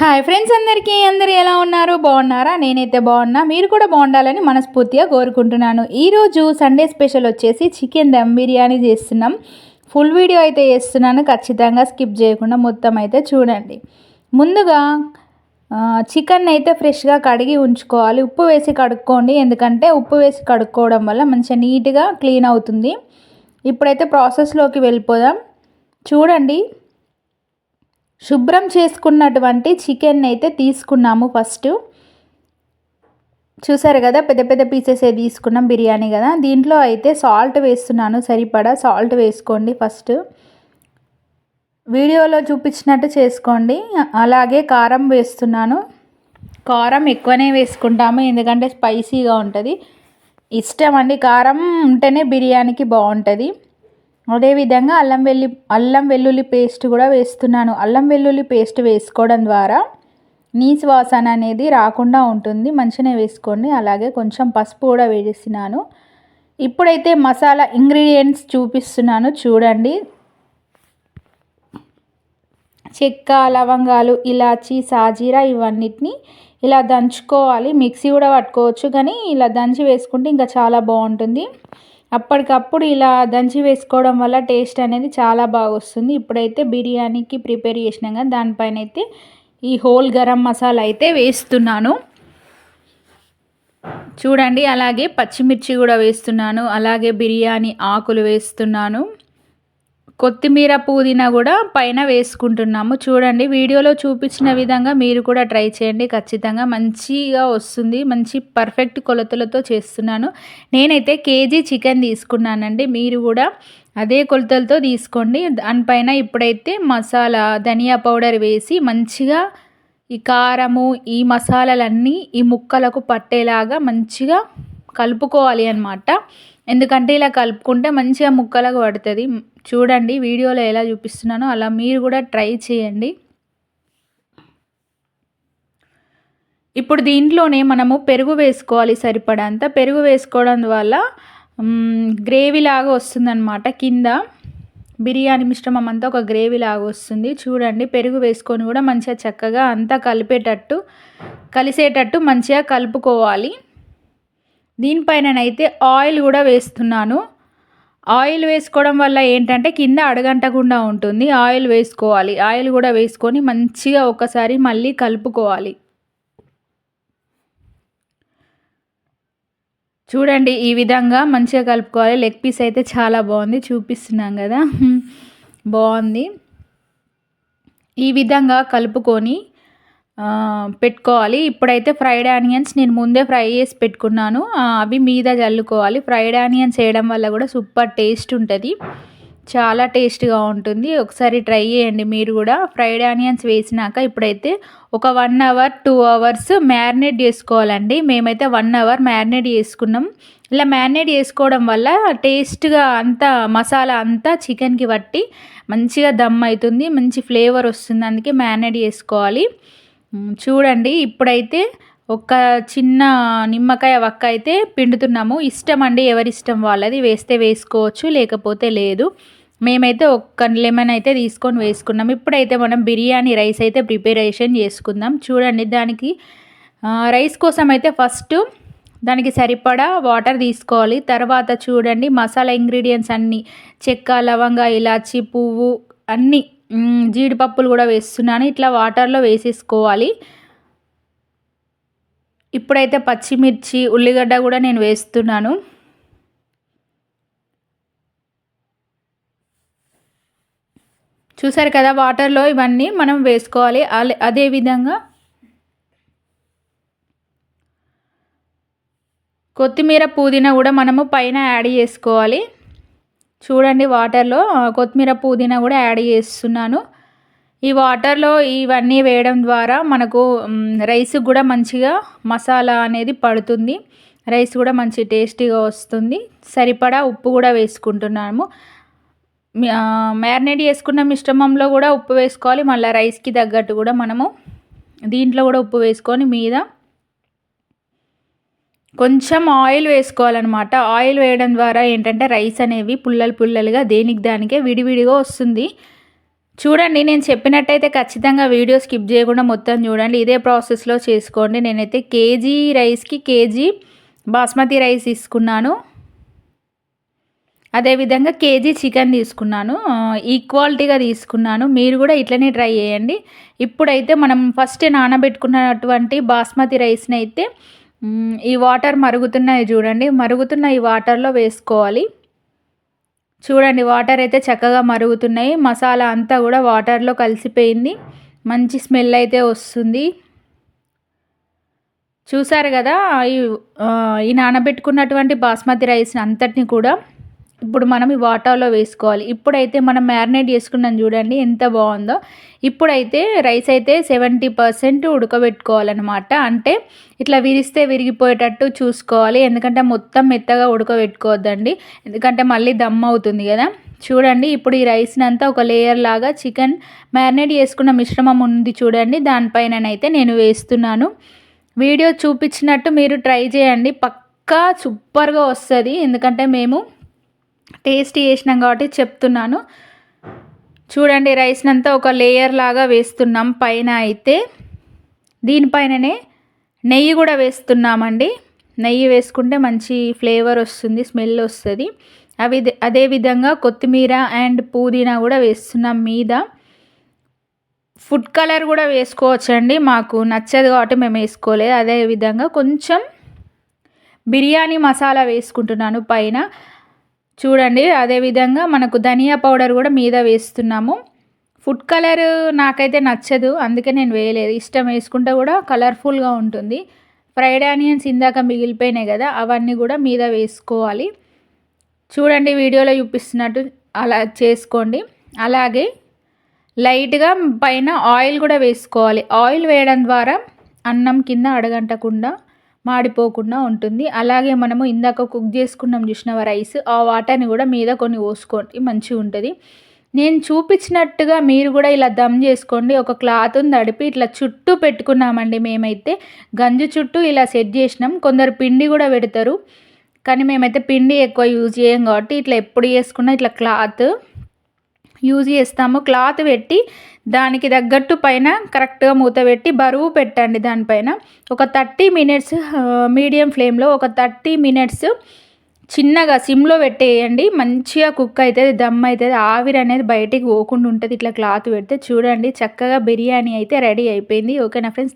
Hi friends అందరికీ అందరు ఎలా ఉన్నారు? బాగున్నారా? నేనైతే బాగున్నా. మీరు కూడా బాగుండాలని మనస్ఫూర్తిగా కోరుకుంటున్నాను. ఈరోజు సండే స్పెషల్ వచ్చేసి చికెన్ దమ్ బిర్యానీ చేస్తున్నాం. ఫుల్ వీడియో అయితే చేస్తున్నాను. ఖచ్చితంగా స్కిప్ చేయకుండా మొత్తం అయితే చూడండి. ముందుగా చికెన్ అయితే ఫ్రెష్గా కడిగి ఉంచుకోవాలి. ఉప్పు వేసి కడుక్కోండి. ఎందుకంటే ఉప్పు వేసి కడుక్కోవడం వల్ల మంచిగా నీట్గా క్లీన్ అవుతుంది. ఇప్పుడైతే ప్రాసెస్లోకి వెళ్ళిపోదాం. చూడండి. శుభ్రం చేసుకున్నటువంటి చికెన్ అయితే తీసుకున్నాము ఫస్ట్ చూసారు కదా పెద్ద పెద్ద పీసెస్ ఏ తీసుకున్నాం బిర్యానీ కదా. దీంట్లో అయితే సాల్ట్ వేస్తున్నాను సరిపడా సాల్ట్ వేసుకోండి ఫస్ట్ వీడియోలో చూపించినట్టు చేసుకోండి. అలాగే కారం వేస్తున్నాను. కారం ఎక్కువనే వేసుకుంటాము ఎందుకంటే స్పైసీగా ఉంటుంది. ఇష్టం అండి కారం ఉంటేనే బిర్యానీకి బాగుంటుంది. అదేవిధంగా అల్లం వెల్లి అల్లం వెల్లుల్లి పేస్ట్ కూడా వేస్తున్నాను. అల్లం వెల్లుల్లి పేస్ట్ వేసుకోవడం ద్వారా నీసు వాసన అనేది రాకుండా ఉంటుంది. మంచిగా వేసుకోండి. అలాగే కొంచెం పసుపు కూడా వేసినాను ఇప్పుడైతే మసాలా ఇంగ్రీడియంట్స్ చూపిస్తున్నాను. చూడండి. చెక్క లవంగాలు ఇలాచి సాజీరా ఇవన్నిటిని ఇలా దంచుకోవాలి. మిక్సీ కూడా పట్టుకోవచ్చు. కానీ ఇలా దంచి వేసుకుంటే ఇంకా చాలా బాగుంటుంది. అప్పటికప్పుడు ఇలా దంచి వేసుకోవడం వల్ల టేస్ట్ అనేది చాలా బాగా వస్తుంది ఇప్పుడైతే బిర్యానీకి ప్రిపేర్ చేసినాం కదా దానిపైన అయితే ఈ హోల్ గరం మసాలా అయితే వేస్తున్నాను. చూడండి అలాగే పచ్చిమిర్చి కూడా వేస్తున్నాను అలాగే బిర్యానీ ఆకులు వేస్తున్నాను. కొత్తిమీర పుదీనా కూడా పైన వేసుకుంటున్నాము. చూడండి వీడియోలో చూపించిన విధంగా మీరు కూడా ట్రై చేయండి. ఖచ్చితంగా మంచిగా వస్తుంది. మంచి పర్ఫెక్ట్ కొలతలతో చేస్తున్నాను. నేనైతే కేజీ చికెన్ తీసుకున్నానండి. మీరు కూడా అదే కొలతలతో తీసుకోండి. దానిపైన ఇప్పుడైతే మసాలా ధనియా పౌడర్ వేసి మంచిగా ఈ కారము ఈ మసాలాలన్నీ ఈ ముక్కలకు పట్టేలాగా మంచిగా కలుపుకోవాలి అనమాట ఎందుకంటే ఇలా కలుపుకుంటే మంచిగా ముక్కలకు పడుతుంది. చూడండి వీడియోలో ఎలా చూపిస్తున్నానో అలా మీరు కూడా ట్రై చేయండి. ఇప్పుడు దీంట్లోనే మనము పెరుగు వేసుకోవాలి సరిపడంత. పెరుగు వేసుకోవడం వల్ల గ్రేవీ లాగా వస్తుందన్నమాట కింద. బిర్యానీ మిశ్రమం అంతా ఒక గ్రేవీ లాగా వస్తుంది. చూడండి పెరుగు వేసుకొని కూడా మంచిగా చక్కగా అంతా కలిపేటట్టు కలిసేటట్టు మంచిగా కలుపుకోవాలి. దీనిపైననైతే ఆయిల్ కూడా వేస్తున్నాను. ఆయిల్ వేసుకోవడం వల్ల ఏంటంటే కింద అడగంటకుండా ఉంటుంది. ఆయిల్ వేసుకోవాలి. ఆయిల్ కూడా వేసుకొని మంచిగా ఒకసారి మళ్ళీ కలుపుకోవాలి. చూడండి ఈ విధంగా మంచిగా కలుపుకోవాలి. లెగ్ పీస్ అయితే చాలా బాగుంది. చూపిస్తున్నాం కదా. బాగుంది. ఈ విధంగా కలుపుకొని పెట్టుకోవాలి. ఇప్పుడైతే ఫ్రైడ్ ఆనియన్స్ నేను ముందే ఫ్రై చేసి పెట్టుకున్నాను. అవి మీద చల్లుకోవాలి. ఫ్రైడ్ ఆనియన్స్ వేయడం వల్ల కూడా సూపర్ టేస్ట్ ఉంటుంది. చాలా టేస్ట్గా ఉంటుంది. ఒకసారి ట్రై చేయండి మీరు కూడా. ఫ్రైడ్ ఆనియన్స్ వేసినాక ఇప్పుడైతే ఒక one hour two hours marinate చేసుకోవాలండి. మేమైతే వన్ అవర్ మ్యారినేట్ చేసుకున్నాం. ఇలా మ్యారినేట్ చేసుకోవడం వల్ల టేస్ట్గా అంతా మసాలా అంతా చికెన్కి పట్టి మంచిగా దమ్ అవుతుంది మంచి ఫ్లేవర్ వస్తుంది. అందుకే మ్యారినేట్ చేసుకోవాలి. చూడండి ఇప్పుడైతే ఒక చిన్న నిమ్మకాయ వక్క అయితే పిండుతున్నాము. ఇష్టం అండి ఎవరిష్టం వాళ్ళది వేస్తే వేసుకోవచ్చు లేకపోతే లేదు. మేమైతే ఒక్క లెమన్ అయితే తీసుకొని వేసుకున్నాం. ఇప్పుడైతే మనం బిర్యానీ రైస్ అయితే ప్రిపరేషన్ చేసుకుందాం. చూడండి దానికి రైస్ కోసం అయితే ఫస్ట్ దానికి సరిపడా వాటర్ తీసుకోవాలి. తర్వాత చూడండి మసాలా ఇంగ్రీడియంట్స్ అన్నీ చెక్క లవంగ ఇలాచి పువ్వు అన్నీ జీడిపప్పులు కూడా వేస్తున్నాను. ఇట్లా వాటర్లో వేసేసుకోవాలి. ఇప్పుడైతే పచ్చిమిర్చి ఉల్లిగడ్డ కూడా నేను వేస్తున్నాను. చూసారు కదా వాటర్లో ఇవన్నీ మనం వేసుకోవాలి. అదేవిధంగా కొత్తిమీర పుదీనా కూడా మనము పైన యాడ్ చేసుకోవాలి. చూడండి వాటర్లో కొత్తిమీర పుదీనా కూడా యాడ్ చేస్తున్నాను. ఈ వాటర్లో ఇవన్నీ వేయడం ద్వారా మనకు రైస్ కూడా మంచిగా మసాలా అనేది పడుతుంది. రైస్ కూడా మంచి టేస్టీగా వస్తుంది. సరిపడా ఉప్పు కూడా వేసుకుంటున్నాము. మ్యారినేట్ చేసుకున్న మిశ్రమంలో కూడా ఉప్పు వేసుకోవాలి. మళ్ళీ రైస్కి తగ్గట్టు కూడా మనము దీంట్లో కూడా ఉప్పు వేసుకొని మీద కొంచెం ఆయిల్ వేసుకోవాలన్నమాట. ఆయిల్ వేయడం ద్వారా ఏంటంటే రైస్ అనేవి పుల్లలు పుల్లలుగా దేనికి దానికే విడివిడిగా వస్తుంది. చూడండి నేను చెప్పినట్టయితే ఖచ్చితంగా వీడియో స్కిప్ చేయకుండా మొత్తం చూడండి. ఇదే ప్రాసెస్లో చేసుకోండి. నేనైతే కేజీ రైస్కి కేజీ బాస్మతి రైస్ తీసుకున్నాను. అదేవిధంగా కేజీ చికెన్ తీసుకున్నాను. ఈక్వాలిటీగా తీసుకున్నాను. మీరు కూడా ఇట్లనే ట్రై చేయండి. ఇప్పుడైతే మనం ఫస్ట్ నానబెట్టుకున్నటువంటి బాస్మతి రైస్ని అయితే ఈ వాటర్ మరుగుతున్నాయి చూడండి. మరుగుతున్న ఈ వాటర్లో వేసుకోవాలి. చూడండి వాటర్ అయితే చక్కగా మరుగుతున్నాయి. మసాలా అంతా కూడా వాటర్లో కలిసిపోయింది. మంచి స్మెల్ అయితే వస్తుంది. చూసారు కదా ఈ నానబెట్టుకున్నటువంటి బాస్మతి రైస్ అంతటిని కూడా ఇప్పుడు మనం ఈ వాటర్లో వేసుకోవాలి. ఇప్పుడైతే మనం మ్యారినేట్ చేసుకున్నాం చూడండి ఎంత బాగుందో. ఇప్పుడైతే రైస్ అయితే సెవెంటీ పర్సెంట్ ఉడకబెట్టుకోవాలన్నమాట. అంటే ఇట్లా విరిస్తే విరిగిపోయేటట్టు చూసుకోవాలి. ఎందుకంటే మొత్తం మెత్తగా ఉడకబెట్టుకోవద్దండి. ఎందుకంటే మళ్ళీ దమ్ అవుతుంది కదా. చూడండి ఇప్పుడు ఈ రైస్ని అంతా ఒక లేయర్ లాగా చికెన్ మ్యారినేట్ చేసుకున్న మిశ్రమం ఉంది చూడండి. దానిపైననైతే నేను వేస్తున్నాను. వీడియో చూపించినట్టు మీరు ట్రై చేయండి. పక్కా సూపర్గా వస్తుంది. ఎందుకంటే మేము టేస్ట్ చేసినాం కాబట్టి చెప్తున్నాను. చూడండి రైస్నంతా ఒక లేయర్ లాగా వేస్తున్నాం. పైన అయితే దీనిపైననే నెయ్యి కూడా వేస్తున్నామండి. నెయ్యి వేసుకుంటే మంచి ఫ్లేవర్ వస్తుంది స్మెల్ వస్తుంది. అవి అదేవిధంగా కొత్తిమీర అండ్ పుదీనా కూడా వేస్తున్నాం మీద. ఫుడ్ కలర్ కూడా వేసుకోవచ్చండి. మాకు నచ్చదు కాబట్టి మేము వేసుకోలేదు. అదేవిధంగా కొంచెం బిర్యానీ మసాలా వేసుకుంటున్నాను పైన. చూడండి అదేవిధంగా మనకు ధనియా పౌడర్ కూడా మీద వేస్తున్నాము. ఫుడ్ కలర్ నాకైతే నచ్చదు అందుకే నేను వేయలేదు. ఇష్టం వేసుకుంటే కూడా కలర్ఫుల్గా ఉంటుంది. ఫ్రైడ్ ఆనియన్స్ ఇందాక మిగిలిపోయినాయి కదా అవన్నీ కూడా మీద వేసుకోవాలి. చూడండి వీడియోలో చూపిస్తున్నట్టు అలా చేసుకోండి. అలాగే లైట్గా పైన ఆయిల్ కూడా వేసుకోవాలి. ఆయిల్ వేయడం ద్వారా అన్నం కింద అడగంటకుండా మాడిపోకుండా ఉంటుంది. అలాగే మనము ఇందాక కుక్ చేసుకున్నాం చూసినవ రైస్ ఆ వాటర్ని కూడా మీద కొన్ని పోసుకోండి మంచిగా ఉంటుంది. నేను చూపించినట్టుగా మీరు కూడా ఇలా దమ్ చేసుకోండి. ఒక క్లాత్ తడిపి ఇట్లా చుట్టూ పెట్టుకున్నామండి మేమైతే. గంజు చుట్టూ ఇలా సెట్ చేసినాం. కొందరు పిండి కూడా పెడతారు. కానీ మేమైతే పిండి ఎక్కువ యూజ్ చేయం కాబట్టి ఇట్లా ఎప్పుడు చేసుకున్నా ఇట్లా క్లాత్ యూజ్ చేస్తాము. క్లాత్ పెట్టి దానికి తగ్గట్టు పైన కరెక్ట్గా మూత పెట్టి బరువు పెట్టండి దానిపైన. ఒక థర్టీ మినిట్స్ మీడియం ఫ్లేమ్లో ఒక థర్టీ మినిట్స్ చిన్నగా సిమ్లో పెట్టేయండి. మంచిగా కుక్ అవుతుంది దమ్ అవుతుంది ఆవిరి అనేది బయటికి పోకుండా ఉంటుంది. ఇట్లా క్లాత్ పెడితే చూడండి చక్కగా బిర్యానీ అయితే రెడీ అయిపోయింది. ఓకేనా ఫ్రెండ్స్?